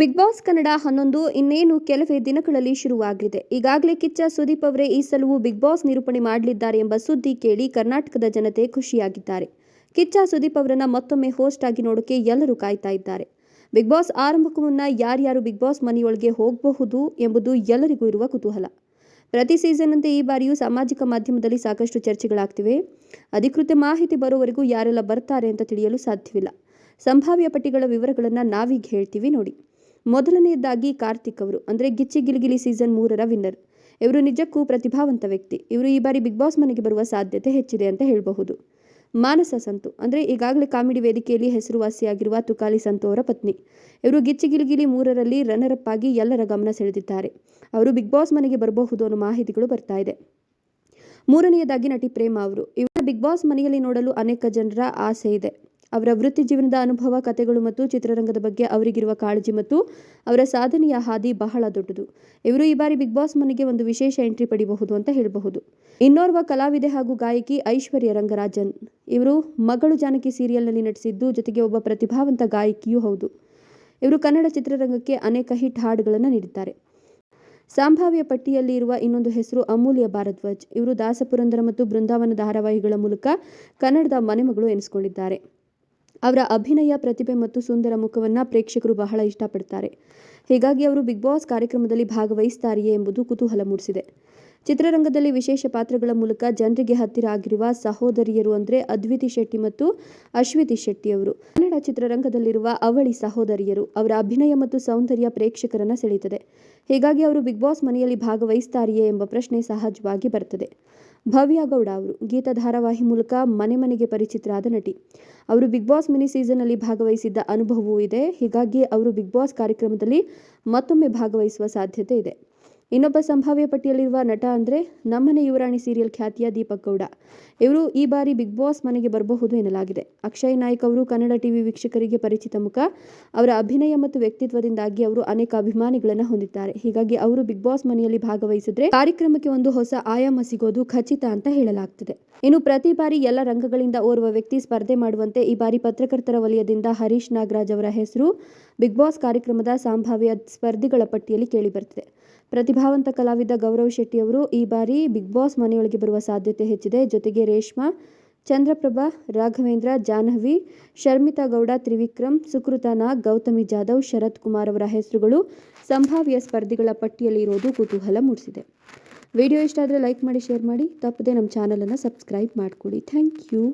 Big boss Kannada ಹನ್ನೊಂದು ಇನ್ನೇನು ಕೆಲವೇ ದಿನಗಳಲ್ಲಿ ಶುರುವಾಗಲಿದೆ ಈಗಾಗಲೇ ಕಿಚ್ಚ ಸುದೀಪ್ ಅವರೇ ಈ ಸಲವೂ ಬಿಗ್ ಬಾಸ್ ನಿರೂಪಣೆ ಮಾಡಲಿದ್ದಾರೆ ಎಂಬ ಸುದ್ದಿ ಕೇಳಿ ಕರ್ನಾಟಕದ ಜನತೆ ಖುಷಿಯಾಗಿದ್ದಾರೆ. ಕಿಚ್ಚ ಸುದೀಪ್ ಅವರನ್ನ ಮತ್ತೊಮ್ಮೆ ಹೋಸ್ಟ್ ಆಗಿ ನೋಡೋಕೆ ಎಲ್ಲರೂ ಕಾಯ್ತಾ ಇದ್ದಾರೆ. ಬಿಗ್ ಬಾಸ್ ಆರಂಭಕ್ಕೂ ಮುನ್ನ ಯಾರ್ಯಾರು ಬಿಗ್ ಬಾಸ್ ಮನೆಯೊಳಗೆ ಹೋಗಬಹುದು ಎಂಬುದು ಎಲ್ಲರಿಗೂ ಇರುವ ಕುತೂಹಲ. ಪ್ರತಿ ಸೀಸನ್ನಂತೆ ಈ ಬಾರಿಯೂ ಸಾಮಾಜಿಕ ಮಾಧ್ಯಮದಲ್ಲಿ ಸಾಕಷ್ಟು ಚರ್ಚೆಗಳಾಗ್ತಿವೆ. ಅಧಿಕೃತ ಮಾಹಿತಿ ಬರುವವರೆಗೂ ಯಾರೆಲ್ಲ ಬರ್ತಾರೆ ಅಂತ ತಿಳಿಯಲು ಸಾಧ್ಯವಿಲ್ಲ. ಸಂಭಾವ್ಯ ಪಟ್ಟಿಗಳ ವಿವರಗಳನ್ನು ನಾವೀಗ ಹೇಳ್ತೀವಿ ನೋಡಿ. ಮೊದಲನೆಯದಾಗಿ ಕಾರ್ತಿಕ್ ಅವರು, ಅಂದರೆ ಗಿಚ್ಚಿ ಗಿಲಿಗಿಲಿ ಸೀಸನ್ ಮೂರರ ವಿನ್ನರ್. ಇವರು ನಿಜಕ್ಕೂ ಪ್ರತಿಭಾವಂತ ವ್ಯಕ್ತಿ. ಇವರು ಈ ಬಾರಿ ಬಿಗ್ ಬಾಸ್ ಮನೆಗೆ ಬರುವ ಸಾಧ್ಯತೆ ಹೆಚ್ಚಿದೆ ಅಂತ ಹೇಳಬಹುದು. ಮಾನಸ ಸಂತು, ಅಂದರೆ ಈಗಾಗಲೇ ಕಾಮಿಡಿ ವೇದಿಕೆಯಲ್ಲಿ ಹೆಸರುವಾಸಿಯಾಗಿರುವ ತುಕಾಲಿ ಸಂತು ಅವರ ಪತ್ನಿ. ಇವರು ಗಿಚ್ಚಿ ಗಿಲಿಗಿಲಿ ಮೂರರಲ್ಲಿ ರನ್ನರ್ ಅಪ್ ಆಗಿ ಎಲ್ಲರ ಗಮನ ಸೆಳೆದಿದ್ದಾರೆ. ಅವರು ಬಿಗ್ ಬಾಸ್ ಮನೆಗೆ ಬರಬಹುದು ಅನ್ನೋ ಮಾಹಿತಿಗಳು ಬರ್ತಾ ಇದೆ. ಮೂರನೆಯದಾಗಿ ನಟಿ ಪ್ರೇಮ ಅವರು, ಇವರ ಬಿಗ್ ಬಾಸ್ ಮನೆಯಲ್ಲಿ ನೋಡಲು ಅನೇಕ ಜನರ ಆಸೆ ಇದೆ. ಅವರ ವೃತ್ತಿ ಜೀವನದ ಅನುಭವ, ಕಥೆಗಳು ಮತ್ತು ಚಿತ್ರರಂಗದ ಬಗ್ಗೆ ಅವರಿಗಿರುವ ಕಾಳಜಿ ಮತ್ತು ಅವರ ಸಾಧನೆಯ ಹಾದಿ ಬಹಳ ದೊಡ್ಡದು. ಇವರು ಈ ಬಾರಿ ಬಿಗ್ ಬಾಸ್ ಮನೆಗೆ ಒಂದು ವಿಶೇಷ ಎಂಟ್ರಿ ಪಡಿಬಹುದು ಅಂತ ಹೇಳಬಹುದು. ಇನ್ನೋರ್ವ ಕಲಾವಿದೆ ಹಾಗೂ ಗಾಯಕಿ ಐಶ್ವರ್ಯ ರಂಗರಾಜನ್. ಇವರು ಮಗಳು ಜಾನಕಿ ಸೀರಿಯಲ್ನಲ್ಲಿ ನಟಿಸಿದ್ದು, ಜೊತೆಗೆ ಒಬ್ಬ ಪ್ರತಿಭಾವಂತ ಗಾಯಕಿಯೂ ಹೌದು. ಇವರು ಕನ್ನಡ ಚಿತ್ರರಂಗಕ್ಕೆ ಅನೇಕ ಹಿಟ್ ಹಾಡುಗಳನ್ನು ನೀಡಿದ್ದಾರೆ. ಸಂಭಾವ್ಯ ಪಟ್ಟಿಯಲ್ಲಿ ಇರುವ ಇನ್ನೊಂದು ಹೆಸರು ಅಮೂಲ್ಯ ಭಾರದ್ವಾಜ್. ಇವರು ದಾಸಪುರಂದರ ಮತ್ತು ಬೃಂದಾವನ ಧಾರಾವಾಹಿಗಳ ಮೂಲಕ ಕನ್ನಡದ ಮನೆಮಗಳು ಎನಿಸಿಕೊಂಡಿದ್ದಾರೆ. ಅವರ ಅಭಿನಯ, ಪ್ರತಿಭೆ ಮತ್ತು ಸುಂದರ ಮುಖವನ್ನು ಪ್ರೇಕ್ಷಕರು ಬಹಳ ಇಷ್ಟಪಡ್ತಾರೆ. ಹೀಗಾಗಿ ಅವರು ಬಿಗ್ ಬಾಸ್ ಕಾರ್ಯಕ್ರಮದಲ್ಲಿ ಭಾಗವಹಿಸ್ತಾರೆಯೇ ಎಂಬುದು ಕುತೂಹಲ ಮೂಡಿಸಿದೆ. ಚಿತ್ರರಂಗದಲ್ಲಿ ವಿಶೇಷ ಪಾತ್ರಗಳ ಮೂಲಕ ಜನರಿಗೆ ಹತ್ತಿರ ಆಗಿರುವ ಸಹೋದರಿಯರು ಅಂದರೆ ಅದ್ವಿತಿ ಶೆಟ್ಟಿ ಮತ್ತು ಅಶ್ವಿತಿ ಶೆಟ್ಟಿ ಅವರು. ಕನ್ನಡ ಚಿತ್ರರಂಗದಲ್ಲಿರುವ ಅವಳಿ ಸಹೋದರಿಯರು ಅವರ ಅಭಿನಯ ಮತ್ತು ಸೌಂದರ್ಯ ಪ್ರೇಕ್ಷಕರನ್ನ ಸೆಳೆಯುತ್ತದೆ. ಹೀಗಾಗಿ ಅವರು ಬಿಗ್ ಬಾಸ್ ಮನೆಯಲ್ಲಿ ಭಾಗವಹಿಸ್ತಾರೆಯೇ ಎಂಬ ಪ್ರಶ್ನೆ ಸಹಜವಾಗಿ ಬರ್ತದೆ. ಭವ್ಯ ಗೌಡ ಅವರು. ಗೀತ ಧಾರಾವಾಹಿ ಮೂಲಕ ಮನೆ ಮನೆಗೆ ಪರಿಚಿತರಾದ ನಟಿ. ಅವರು ಬಿಗ್ ಬಾಸ್ ಮಿನಿ ಸೀಸನ್ನಲ್ಲಿ ಭಾಗವಹಿಸಿದ್ದ ಅನುಭವವೂ ಇದೆ. ಹೀಗಾಗಿ ಅವರು ಬಿಗ್ ಬಾಸ್ ಕಾರ್ಯಕ್ರಮದಲ್ಲಿ ಮತ್ತೊಮ್ಮೆ ಭಾಗವಹಿಸುವ ಸಾಧ್ಯತೆ ಇದೆ. ಇನ್ನೊಬ್ಬ ಸಂಭಾವ್ಯ ಪಟ್ಟಿಯಲ್ಲಿರುವ ನಟ ಅಂದರೆ ನಮ್ಮನೆ ಯುವರಾಣಿ ಸೀರಿಯಲ್ ಖ್ಯಾತಿಯ ದೀಪಕ್ ಗೌಡ. ಇವರು ಈ ಬಾರಿ ಬಿಗ್ ಬಾಸ್ ಮನೆಗೆ ಬರಬಹುದು ಎನ್ನಲಾಗಿದೆ. ಅಕ್ಷಯ್ ನಾಯ್ಕ್ ಅವರು ಕನ್ನಡ ಟಿವಿ ವೀಕ್ಷಕರಿಗೆ ಪರಿಚಿತ ಮುಖ. ಅವರ ಅಭಿನಯ ಮತ್ತು ವ್ಯಕ್ತಿತ್ವದಿಂದಾಗಿ ಅವರು ಅನೇಕ ಅಭಿಮಾನಿಗಳನ್ನು ಹೊಂದಿದ್ದಾರೆ. ಹೀಗಾಗಿ ಅವರು ಬಿಗ್ ಬಾಸ್ ಮನೆಯಲ್ಲಿ ಭಾಗವಹಿಸಿದ್ರೆ ಕಾರ್ಯಕ್ರಮಕ್ಕೆ ಒಂದು ಹೊಸ ಆಯಾಮ ಸಿಗೋದು ಖಚಿತ ಅಂತ ಹೇಳಲಾಗ್ತಿದೆ. ಇನ್ನು ಪ್ರತಿ ಬಾರಿ ಎಲ್ಲ ರಂಗಗಳಿಂದ ಓರ್ವ ವ್ಯಕ್ತಿ ಸ್ಪರ್ಧೆ ಮಾಡುವಂತೆ ಈ ಬಾರಿ ಪತ್ರಕರ್ತರ ವಲಯದಿಂದ ಹರೀಶ್ ನಾಗರಾಜ್ ಅವರ ಹೆಸರು ಬಿಗ್ ಬಾಸ್ ಕಾರ್ಯಕ್ರಮದ ಸಂಭಾವ್ಯ ಸ್ಪರ್ಧಿಗಳ ಪಟ್ಟಿಯಲ್ಲಿ ಕೇಳಿಬರ್ತಿದೆ ಪ್ರತಿಭಾವಂತ ಕಲಾವಿದ ಗೌರವ್ ಶೆಟ್ಟಿ ಅವರು ಈ ಬಾರಿ ಬಿಗ್ ಬಾಸ್ ಮನೆಯೊಳಗೆ ಬರುವ ಸಾಧ್ಯತೆ ಹೆಚ್ಚಿದೆ. ಜೊತೆಗೆ ರೇಷ್ಮಾ, ಚಂದ್ರಪ್ರಭಾ, ರಾಘವೇಂದ್ರ, ಜಾಹ್ನವಿ, ಶರ್ಮಿತಾ ಗೌಡ, ತ್ರಿವಿಕ್ರಮ್ ಸುಕೃತ ನಾಗ್ ಗೌತಮಿ ಜಾಧವ್, ಶರತ್ ಕುಮಾರ್ ಅವರ ಹೆಸರುಗಳು ಸಂಭಾವ್ಯ ಸ್ಪರ್ಧಿಗಳ ಪಟ್ಟಿಯಲ್ಲಿ ಇರೋದು ಕುತೂಹಲ ಮೂಡಿಸಿದೆ. ವಿಡಿಯೋ ಇಷ್ಟ ಆದರೆ ಲೈಕ್ ಮಾಡಿ, ಶೇರ್ ಮಾಡಿ. ತಪ್ಪದೆ ನಮ್ಮ ಚಾನಲನ್ನು ಸಬ್ಸ್ಕ್ರೈಬ್ ಮಾಡಿಕೊಡಿ. Thank you.